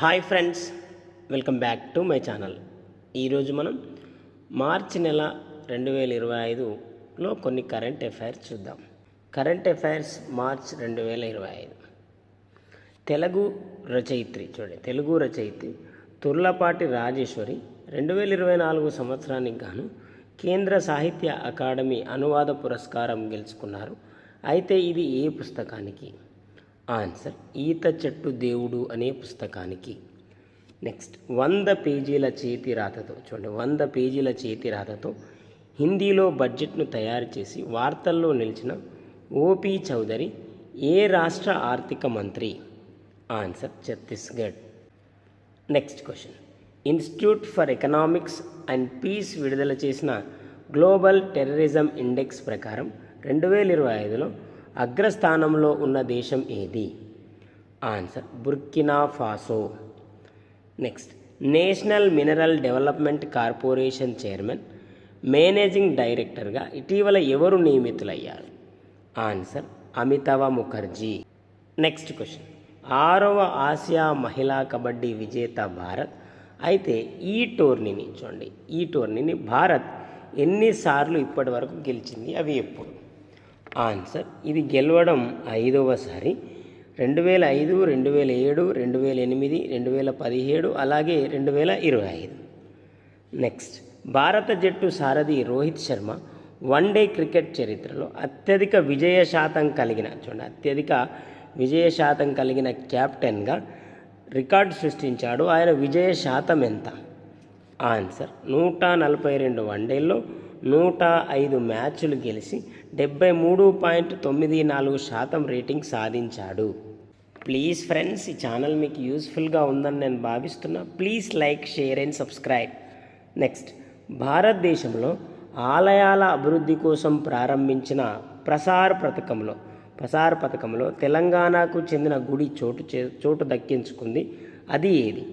Hi friends welcome back to my channel. ఈరోజు మనం మార్చి నెల రెండు వేల ఇరవై ఐదులో కొన్ని కరెంట్ అఫైర్స్ చూద్దాం. కరెంట్ అఫైర్స్ మార్చ్ రెండు వేల ఇరవై ఐదు. తెలుగు రచయిత్రి చూడండి తెలుగు రచయిత్రి తుర్లపాటి రాజేశ్వరి రెండు వేల ఇరవై నాలుగు సంవత్సరానికి గాను కేంద్ర సాహిత్య అకాడమీ అనువాద పురస్కారం గెలుచుకున్నారు. అయితే ఇది ఏ పుస్తకానికి? ఆన్సర్ ఈత చెట్టు దేవుడు అనే పుస్తకానికి. నెక్స్ట్ వంద పేజీల చేతి రాతతో చూడండి వంద పేజీల చేతి రాతతో హిందీలో బడ్జెట్ను తయారు చేసి వార్తల్లో నిలిచిన ఓపి చౌదరి ఏ రాష్ట్ర ఆర్థిక మంత్రి? Answer Chhattisgarh. Next question Institute for Economics and Peace విడుదల చేసిన గ్లోబల్ టెర్రరిజం ఇండెక్స్ ప్రకారం రెండు వేల ఇరవై ఐదులో అగ్రస్థానంలో ఉన్న దేశం ఏది? Answer Burkina Faso. Next National Mineral Development Corporation chairman managing డైరెక్టర్గా ఇటీవల ఎవరు నియమితులయ్యారు? Answer Amitava Mukherjee. Next question ఆరవ ఆసియా మహిళా కబడ్డీ విజేత భారత్. అయితే ఈ టోర్నీని చూడండి ఈ టోర్నీని భారత్ ఎన్నిసార్లు ఇప్పటి వరకు గెలిచింది? అవి ఎప్పుడు? ఆన్సర్. ఇది గెలవడం ఐదవసారి. రెండు వేల ఐదు రెండు వేల ఏడు రెండు వేల ఎనిమిది రెండు వేల పదిహేడు అలాగే రెండు వేల ఇరవై ఐదు నెక్స్ట్. భారత జట్టు సారథి Rohit Sharma one day cricket చరిత్రలో అత్యధిక విజయ శాతం కలిగిన చూడండి అత్యధిక విజయ శాతం కలిగిన కెప్టెన్గా రికార్డు సృష్టించాడు. ఆయన విజయ శాతం ఎంత? ఆన్సర్. నూట నలభై రెండు వన్డేల్లో నూట ఐదు మ్యాచ్లు గెలిచి డెబ్బై మూడు పాయింట్ తొమ్మిది నాలుగు శాతం రేటింగ్ సాధించాడు. ప్లీజ్ ఫ్రెండ్స్ ఈ ఛానల్ మీకు యూస్ఫుల్గా ఉందని నేను భావిస్తున్నా. Please like share and subscribe. Next భారతదేశంలో ఆలయాల అభివృద్ధి కోసం ప్రారంభించిన ప్రసార్ పథకంలో ప్రసార పథకంలో తెలంగాణకు చెందిన గుడి చోటు చే చోటు దక్కించుకుంది. అది ఏది?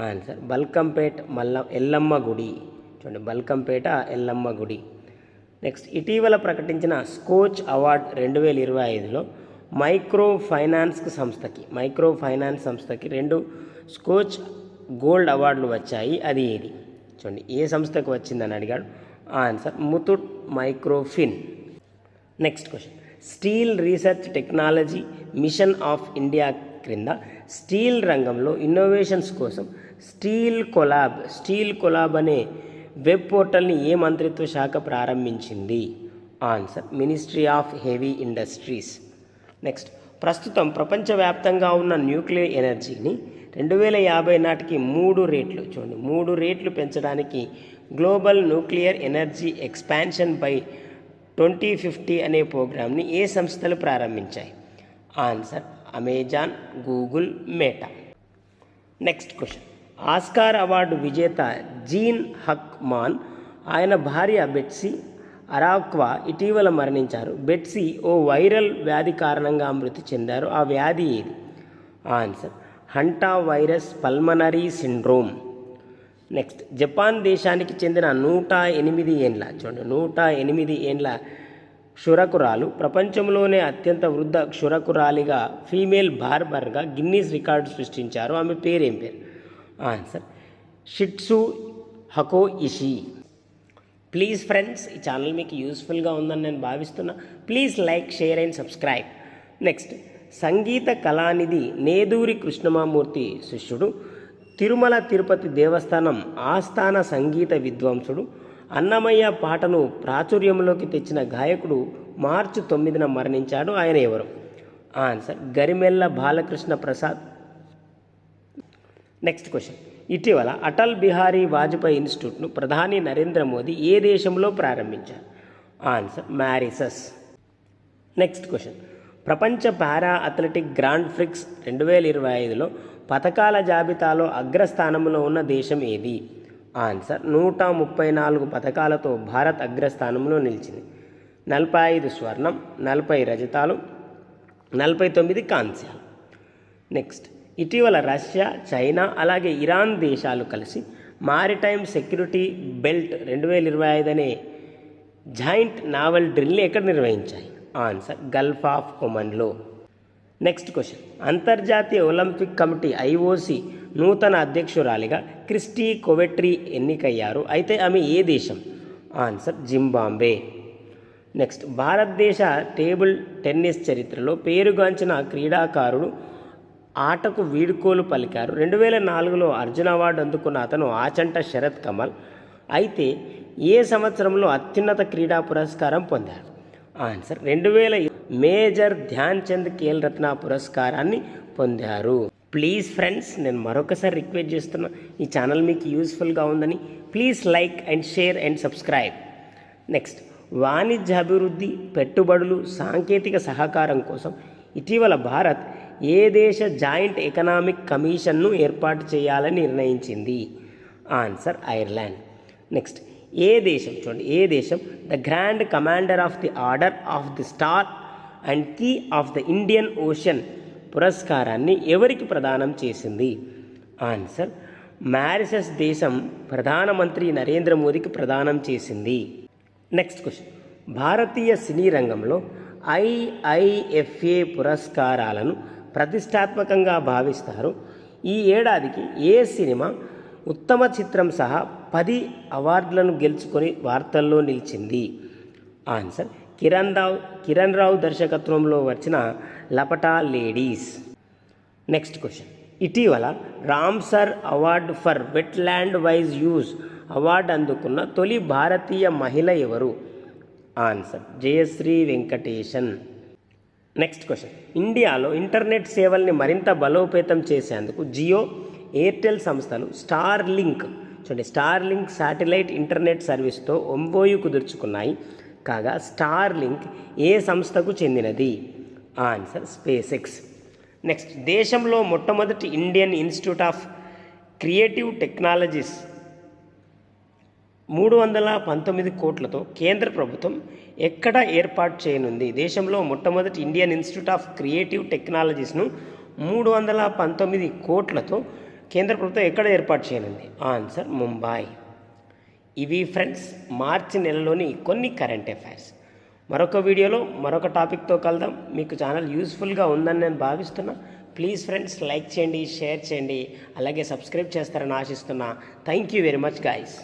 ఆన్సర్ బల్కంపేట్ మల్ల ఎల్లమ్మ గుడి. చూడండి. బల్కంపేట ఎల్లమ్మ గుడి. నెక్స్ట్ ఇటీవల ప్రకటించిన స్కోచ్ అవార్డ్ రెండు వేల ఇరవై ఐదులో మైక్రో ఫైనాన్స్ సంస్థకి మైక్రో ఫైనాన్స్ సంస్థకి రెండు స్కోచ్ గోల్డ్ అవార్డులు వచ్చాయి. అది ఏది? చూడండి ఏ సంస్థకు వచ్చిందని అడిగాడు? Answer Muthoot Microfin. Next question steel research technology mission of India క్రింద స్టీల్ రంగంలో ఇన్నోవేషన్స్ కోసం steel collab steel collab web web పోర్టల్ని ఏ మంత్రిత్వ శాఖ ప్రారంభించింది? Answer ministry of heavy industries. Next ప్రస్తుతం ప్రపంచవ్యాప్తంగా ఉన్న న్యూక్లియర్ ఎనర్జీని రెండు వేల యాభై నాటికి మూడు రేట్లు చూడండి మూడు రేట్లు పెంచడానికి global nuclear energy expansion by twenty fifty అనే ప్రోగ్రామ్ని ఏ సంస్థలు ప్రారంభించాయి? Answer Amazon Google Meta. Next question. Oscar award విజేత జీన్ హక్ మాన్ ఆయన భార్య బెట్సీ అరాక్వా ఇటీవల మరణించారు. బెట్సీ ఓ వైరల్ వ్యాధి కారణంగా మృతి చెందారు. ఆ వ్యాధి ఏది? Answer hanta virus pulmonary syndrome. Next Japan దేశానికి చెందిన నూట ఎనిమిది ఏండ్ల చూడండి నూట ఎనిమిది ఏండ్ల క్షురకురాలు ప్రపంచంలోనే అత్యంత వృద్ధ క్షురకురాలిగా ఫీమేల్ బార్బర్గా గిన్నీస్ రికార్డు సృష్టించారు. ఆమె పేరేం పేరు? Answer. Shitsui Hakoishi. Please friends ఈ ఛానల్ మీకు యూస్ఫుల్గా ఉందని నేను భావిస్తున్నా. Please like share and subscribe. Next Sangeetha Kalanidhi Neduri Krishnamurthy శిష్యుడు తిరుమల తిరుపతి దేవస్థానం ఆస్థాన సంగీత విద్వాంసుడు అన్నమయ్య పాటను ప్రాచుర్యంలోకి తెచ్చిన గాయకుడు మార్చి తొమ్మిదిన మరణించాడు. ఆయన ఎవరు? Answer Garimella Balakrishna Prasad. Next question ఇటీవల అటల్ బిహారీ వాజ్పేయి ఇన్స్టిట్యూట్ను ప్రధాని నరేంద్ర మోదీ ఏ దేశంలో ప్రారంభించారు? ఆన్సర్ మ్యారిసస్ నెక్స్ట్ క్వశ్చన్ ప్రపంచ పారా అథ్లెటిక్ గ్రాండ్ ఫ్రిక్స్ రెండు వేల ఇరవై ఐదులో పథకాల జాబితాలో అగ్రస్థానంలో ఉన్న దేశం ఏది? ఆన్సర్ నూట ముప్పై నాలుగు పథకాలతో భారత్ అగ్రస్థానంలో నిలిచింది. నలభై ఐదు స్వర్ణం నలభై రజతాలు నలభై తొమ్మిది కాంస్యాలు. నెక్స్ట్ ఇటీవల రష్యా చైనా అలాగే ఇరాన్ దేశాలు కలిసి మారిటైమ్ సెక్యూరిటీ బెల్ట్ రెండు వేల ఇరవై ఐదు అనే జాయింట్ నావల్ డ్రిల్ని ఎక్కడ నిర్వహించాయి? ఆన్సర్ గల్ఫ్ ఆఫ్ ఒమన్లో నెక్స్ట్ క్వశ్చన్. అంతర్జాతీయ ఒలింపిక్ కమిటీ ఐఓసి నూతన అధ్యక్షురాలిగా క్రిస్టీ కొవెట్రీ ఎన్నికయ్యారు. అయితే ఆమె ఏ దేశం? ఆన్సర్ జింబాంబే నెక్స్ట్ భారతదేశ టేబుల్ టెన్నిస్ చరిత్రలో పేరుగాంచిన క్రీడాకారుడు ఆటకు వీడుకోలు పలికారు. రెండు వేల నాలుగులో అర్జున అవార్డు అందుకున్న అతను ఆచంట శరత్ కమల్. అయితే ఏ సంవత్సరంలో అత్యున్నత క్రీడా పురస్కారం పొందారు? ఆన్సర్ రెండు వేల మేజర్ ధ్యాన్ చంద్ ఖేల్ రత్న పురస్కారాన్ని పొందారు. ప్లీజ్ ఫ్రెండ్స్ నేను మరొకసారి రిక్వెస్ట్ చేస్తున్నా ఈ ఛానల్ మీకు యూస్ఫుల్గా ఉందని please like and share and subscribe. Next వాణిజ్య అభివృద్ధి పెట్టుబడులు సాంకేతిక సహకారం కోసం ఇటీవల భారత్ ఏ దేశ జాయింట్ ఎకనామిక్ కమిషన్ను ఏర్పాటు చేయాలని నిర్ణయించింది? Answer Ireland. నెక్స్ట్ ఏ దేశం? చూడండి ఏ దేశం? The grand commander of the order of the star and key of the Indian Ocean పురస్కారాన్ని ఎవరికి ప్రదానం చేసింది? ఆన్సర్ మారిసస్ దేశం ప్రధానమంత్రి నరేంద్ర మోదీకి ప్రదానం చేసింది. నెక్స్ట్ క్వశ్చన్ భారతీయ సినీ రంగంలో ఐఐఎఫ్ఏ పురస్కారాలను ప్రతిష్టాత్మకంగా భావిస్తారు. ఈ ఏడాదికి ఏ సినిమా ఉత్తమ చిత్రం సహా పది అవార్డులను గెలుచుకొని వార్తల్లో నిలిచింది? ఆన్సర్ కిరణ్ రావు కిరణ్ రావు దర్శకత్వంలో వచ్చిన లపటా లేడీస్. Next question. ఇటీవల Ramsar award for wetland wise use award అందుకున్న తొలి భారతీయ మహిళ ఎవరు? Answer Jayashree Venkatesan. Next question ఇండియాలో ఇంటర్నెట్ సేవల్ని మరింత బలోపేతం చేసేందుకు జియో ఎయిర్టెల్ సంస్థలు స్టార్ లింక్ చూడండి స్టార్ లింక్ శాటిలైట్ ఇంటర్నెట్ సర్వీస్తో ఒంబోయు కుదుర్చుకున్నాయి. కాగా స్టార్ లింక్ ఏ సంస్థకు చెందినది? ఆన్సర్ స్పేస్ ఎక్స్ నెక్స్ట్ దేశంలో మొట్టమొదటి Indian Institute of Creative Technologies మూడు వందల పంతొమ్మిది కోట్లతో కేంద్ర ప్రభుత్వం ఎక్కడ ఏర్పాటు చేయనుంది. దేశంలో మొట్టమొదటి ఇండియన్ ఇన్స్టిట్యూట్ ఆఫ్ క్రియేటివ్ టెక్నాలజీస్ను మూడు వందల పంతొమ్మిది కోట్లతో కేంద్ర ప్రభుత్వం ఎక్కడ ఏర్పాటు చేయనుంది. ఆన్సర్ ముంబాయి ఇవి ఫ్రెండ్స్ మార్చి నెలలోని కొన్ని కరెంట్ అఫైర్స్. మరొక వీడియోలో మరొక టాపిక్తో కలుద్దాం. మీకు ఛానల్ యూస్ఫుల్గా ఉందని నేను భావిస్తున్నా. ప్లీజ్ ఫ్రెండ్స్ లైక్ చేయండి షేర్ చేయండి. అలాగే సబ్స్క్రైబ్ చేస్తారని ఆశిస్తున్నా. Thank you very much guys.